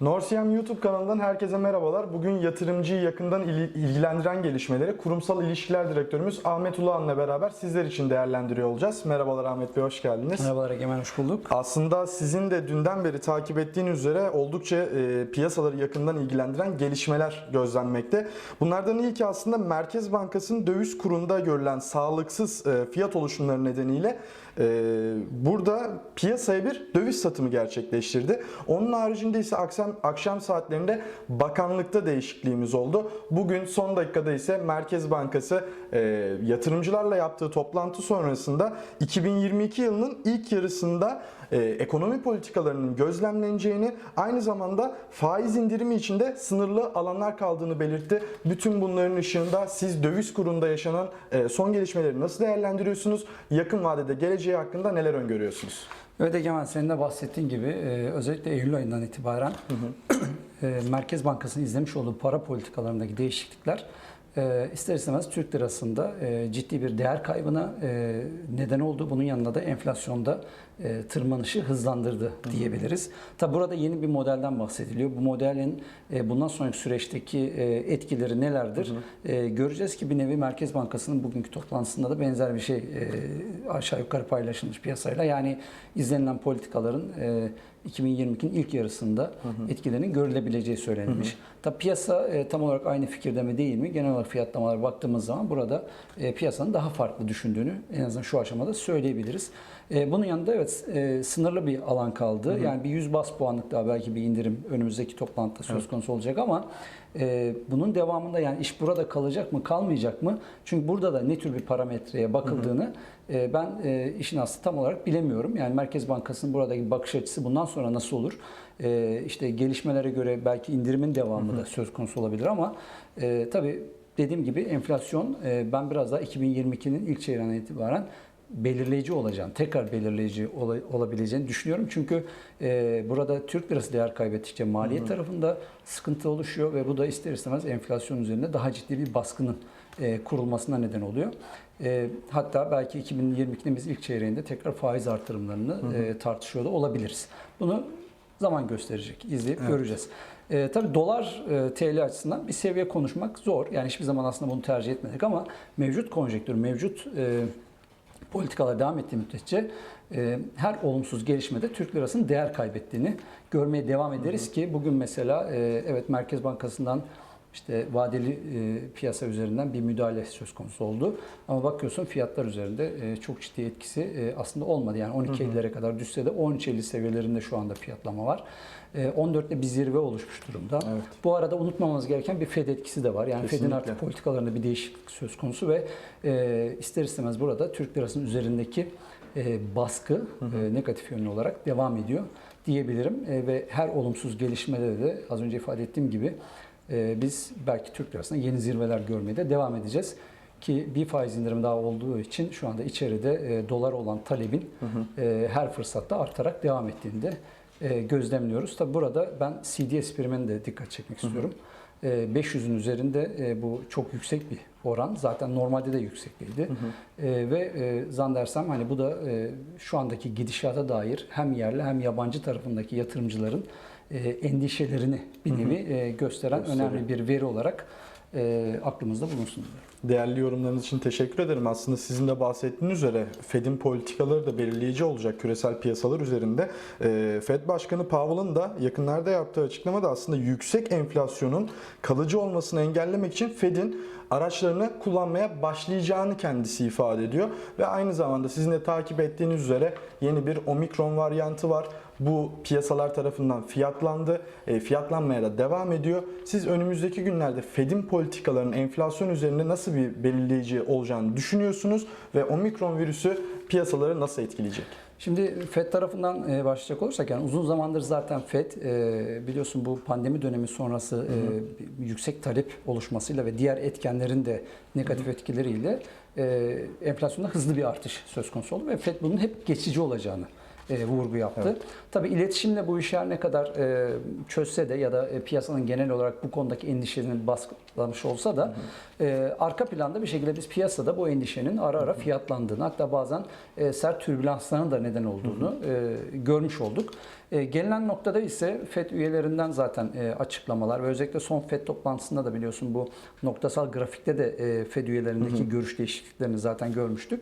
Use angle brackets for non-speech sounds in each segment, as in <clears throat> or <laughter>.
Norsiyem YouTube kanalından herkese merhabalar. Bugün yatırımcıyı yakından il- ilgilendiren gelişmeleri Kurumsal İlişkiler Direktörümüz Ahmet Uluhan'la beraber sizler için değerlendiriyor olacağız. Merhabalar Ahmet Bey, hoş geldiniz. Merhabalar Egemen, hoş bulduk. Aslında sizin de dünden beri takip ettiğiniz üzere oldukça e, piyasaları yakından ilgilendiren gelişmeler gözlenmekte. Bunlardan ilki aslında Merkez Bankası'nın döviz kurunda görülen sağlıksız e, fiyat oluşumları nedeniyle burada piyasaya bir döviz satımı gerçekleştirdi. Onun haricinde ise akşam, akşam saatlerinde bakanlıkta değişikliğimiz oldu. Bugün son dakikada ise Merkez Bankası e, yatırımcılarla yaptığı toplantı sonrasında 2022 yılının ilk yarısında e, ekonomi politikalarının gözlemleneceğini, aynı zamanda faiz indirimi içinde sınırlı alanlar kaldığını belirtti. Bütün bunların ışığında siz döviz kurunda yaşanan e, son gelişmeleri nasıl değerlendiriyorsunuz? Yakın vadede geleceği hakkında neler öngörüyorsunuz? Evet Egemen, senin de bahsettiğin gibi e, özellikle Eylül ayından itibaren <clears throat> e, Merkez Bankası'nın izlemiş olduğu para politikalarındaki değişiklikler e, ister istemez Türk lirasında e, ciddi bir değer kaybına e, neden oldu. Bunun yanında da enflasyonda tırmanışı hızlandırdı diyebiliriz. Tabi burada yeni bir modelden bahsediliyor. Bu modelin e, bundan sonraki süreçteki e, etkileri nelerdir? E, göreceğiz ki bir nevi Merkez Bankası'nın bugünkü toplantısında da benzer bir şey e, aşağı yukarı paylaşılmış piyasayla. Yani izlenilen politikaların e, 2022'nin ilk yarısında etkilerinin görülebileceği söylenmiş. Tabi piyasa e, tam olarak aynı fikirde mi değil mi? Genel olarak fiyatlamalara baktığımız zaman burada e, piyasanın daha farklı düşündüğünü en azından şu aşamada söyleyebiliriz. E, bunun yanında evet e, sınırlı bir alan kaldı. Yani bir 100 bas puanlık daha belki bir indirim önümüzdeki toplantıda söz konusu olacak ama e, bunun devamında yani iş burada kalacak mı kalmayacak mı? Çünkü burada da ne tür bir parametreye bakıldığını e, ben e, işin aslı tam olarak bilemiyorum. Yani Merkez Bankası'nın buradaki bakış açısı bundan sonra nasıl olur? E, işte gelişmelere göre belki indirimin devamı da söz konusu olabilir ama e, tabii dediğim gibi enflasyon e, ben biraz daha 2022'nin ilk çeyreğinden itibaren belirleyici olacağını, tekrar belirleyici ola- olabileceğini düşünüyorum. Çünkü e, burada Türk lirası değer kaybettikçe maliyet tarafında sıkıntı oluşuyor ve bu da ister istemez enflasyon üzerinde daha ciddi bir baskının e, kurulmasına neden oluyor. E, hatta belki 2022'nin biz ilk çeyreğinde tekrar faiz artırımlarını e, tartışıyor da olabiliriz. Bunu zaman gösterecek, izleyip göreceğiz. E, tabii dolar e, TL açısından bir seviye konuşmak zor. Yani hiçbir zaman aslında bunu tercih etmedik ama mevcut konjektür, mevcut e, politikalar devam ettiği müddetçe e, her olumsuz gelişmede Türk lirasının değer kaybettiğini görmeye devam ederiz ki bugün mesela e, evet Merkez Bankası'ndan işte vadeli e, piyasa üzerinden bir müdahale söz konusu oldu. Ama bakıyorsun fiyatlar üzerinde e, çok ciddi etkisi e, aslında olmadı. Yani 12.50'lere kadar düşse de 13.50 seviyelerinde şu anda fiyatlama var. E, 14'te bir zirve oluşmuş durumda. Evet. Bu arada unutmamamız gereken bir Fed etkisi de var. Yani Fed'in artık politikalarında bir değişiklik söz konusu ve e, ister istemez burada Türk lirasının üzerindeki e, baskı e, negatif yönlü olarak devam ediyor diyebilirim. E, ve her olumsuz gelişmede de az önce ifade ettiğim gibi e, biz belki Türk lirasında yeni zirveler görmeye de devam edeceğiz. Ki bir faiz indirimi daha olduğu için şu anda içeride e, dolar olan talebin e, her fırsatta artarak devam ettiğini de e, gözlemliyoruz. Tabi burada ben CDS primine de dikkat çekmek istiyorum. E, 500'ün üzerinde e, bu çok yüksek bir oran. Zaten normalde de yüksek değildi. E, ve e, zannedersem hani bu da e, şu andaki gidişata dair hem yerli hem yabancı tarafındaki yatırımcıların endişelerini bir nevi e, gösteren Gösteriyor. önemli bir veri olarak e, aklımızda bulunsun. Değerli yorumlarınız için teşekkür ederim. Aslında sizin de bahsettiğiniz üzere Fed'in politikaları da belirleyici olacak küresel piyasalar üzerinde. Ee, Fed Başkanı Powell'ın da yakınlarda yaptığı açıklamada aslında yüksek enflasyonun kalıcı olmasını engellemek için Fed'in araçlarını kullanmaya başlayacağını kendisi ifade ediyor. Ve aynı zamanda sizin de takip ettiğiniz üzere yeni bir omikron varyantı var. Bu piyasalar tarafından fiyatlandı. E, fiyatlanmaya da devam ediyor. Siz önümüzdeki günlerde Fed'in politikalarının enflasyon üzerinde nasıl bir belirleyici olacağını düşünüyorsunuz ve omikron virüsü piyasaları nasıl etkileyecek? Şimdi FED tarafından e, başlayacak olursak yani uzun zamandır zaten FED e, biliyorsun bu pandemi dönemi sonrası e, yüksek talep oluşmasıyla ve diğer etkenlerin de negatif etkileriyle e, enflasyonda hızlı bir artış söz konusu oldu ve FED bunun hep geçici olacağını e, vurgu yaptı. Evet. Tabii iletişimle bu işi her ne kadar e, çözse de ya da e, piyasanın genel olarak bu konudaki endişenin baskılamış olsa da e, arka planda bir şekilde biz piyasada bu endişenin ara ara fiyatlandığını hatta bazen e, sert türbülansların da neden olduğunu e, görmüş olduk. E, gelinen noktada ise FED üyelerinden zaten e, açıklamalar ve özellikle son FED toplantısında da biliyorsun bu noktasal grafikte de e, FED üyelerindeki görüş değişikliklerini zaten görmüştük.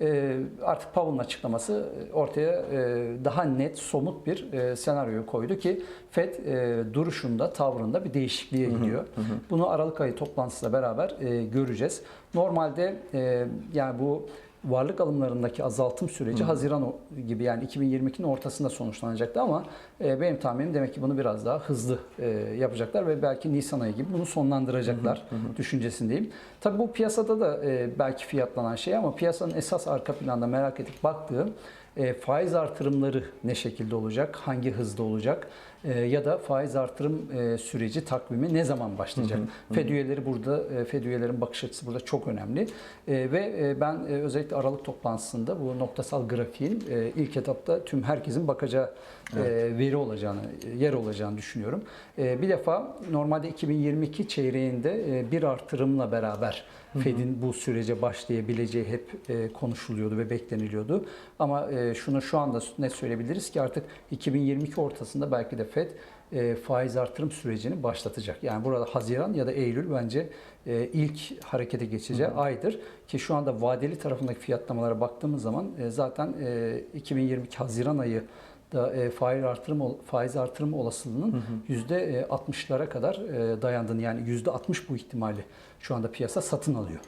E, artık Powell'ın açıklaması ortaya e, daha net, somut bir e, senaryoyu koydu ki FED e, duruşunda, tavrında bir değişikliğe gidiyor. Bunu Aralık ayı toplantısıyla beraber e, göreceğiz. Normalde e, yani bu varlık alımlarındaki azaltım süreci Haziran o- gibi yani 2022'nin ortasında sonuçlanacaktı ama e, benim tahminim demek ki bunu biraz daha hızlı e, yapacaklar ve belki Nisan ayı gibi bunu sonlandıracaklar düşüncesindeyim. Tabii bu piyasada da e, belki fiyatlanan şey ama piyasanın esas arka planda merak edip baktığım e, faiz artırımları ne şekilde olacak, hangi hızda olacak e, ya da faiz artırım e, süreci takvimi ne zaman başlayacak? FED üyeleri burada, e, FED üyelerin bakış açısı burada çok önemli E, ve e, ben e, özellikle Aralık toplantısında bu noktasal grafiğin e, ilk etapta tüm herkesin bakacağı e, veri olacağını, e, yer olacağını düşünüyorum. E, bir defa normalde 2022 çeyreğinde e, bir artırımla beraber Fed'in bu sürece başlayabileceği hep e, konuşuluyordu ve bekleniliyordu. Ama e, şunu şu anda net söyleyebiliriz ki artık 2022 ortasında belki de Fed e, faiz artırım sürecini başlatacak. Yani burada Haziran ya da Eylül bence e, ilk harekete geçeceği aydır ki şu anda vadeli tarafındaki fiyatlamalara baktığımız zaman e, zaten e, 2022 Haziran ayı da e, faiz artırım faiz artırım olasılığının yüzde 60'lara kadar e, dayandığını yani yüzde 60 bu ihtimali şu anda piyasa satın alıyor.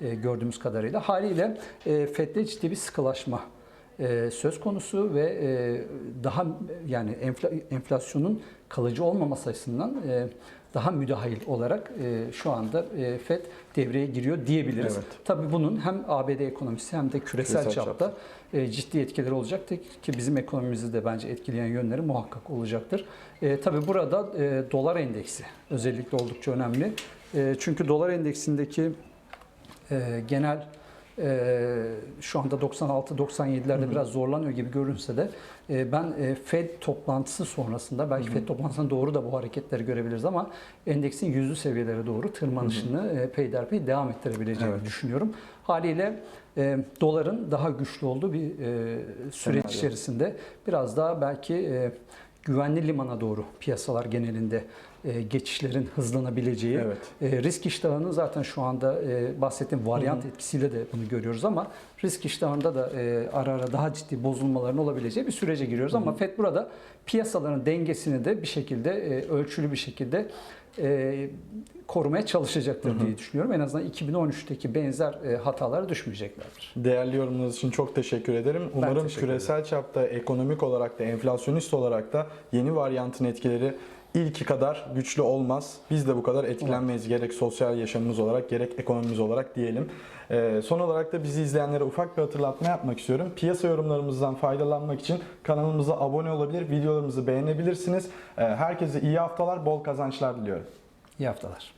E, gördüğümüz kadarıyla. Haliyle e, FED'de ciddi bir sıkılaşma e, söz konusu ve e, daha yani enfla- enflasyonun kalıcı olmaması açısından e, daha müdahil olarak e, şu anda e, FED devreye giriyor diyebiliriz. Evet. Tabii bunun hem ABD ekonomisi hem de küresel, Küresel çapta e, ciddi etkileri olacaktır ki bizim ekonomimizi de bence etkileyen yönleri muhakkak olacaktır. E, tabii burada e, dolar endeksi özellikle oldukça önemli. E, çünkü dolar endeksindeki e, genel e, şu anda 96-97'lerde biraz zorlanıyor gibi görünse de e, ben e, Fed toplantısı sonrasında belki Fed toplantısına doğru da bu hareketleri görebiliriz ama endeksin yüzlü seviyelere doğru tırmanışını e, peyderpey devam ettirebileceğini Evet. düşünüyorum. Haliyle e, doların daha güçlü olduğu bir e, süreç Senaryo. içerisinde biraz daha belki e, güvenli limana doğru piyasalar genelinde e, geçişlerin hızlanabileceği Evet. e, risk iştahının zaten şu anda e, bahsettiğim varyant etkisiyle de bunu görüyoruz ama risk iştahında da e, ara ara daha ciddi bozulmaların olabileceği bir sürece giriyoruz. Ama FED burada piyasaların dengesini de bir şekilde e, ölçülü bir şekilde e, korumaya çalışacaktır diye düşünüyorum. En azından 2013'teki benzer e, hatalara düşmeyeceklerdir. Değerli yorumunuz için çok teşekkür ederim. Umarım teşekkür küresel çapta ekonomik olarak da enflasyonist olarak da yeni varyantın etkileri ilki kadar güçlü olmaz. Biz de bu kadar etkilenmeyiz gerek sosyal yaşamımız olarak gerek ekonomimiz olarak diyelim. Ee, son olarak da bizi izleyenlere ufak bir hatırlatma yapmak istiyorum. Piyasa yorumlarımızdan faydalanmak için kanalımıza abone olabilir, videolarımızı beğenebilirsiniz. Ee, herkese iyi haftalar, bol kazançlar diliyorum. İyi haftalar.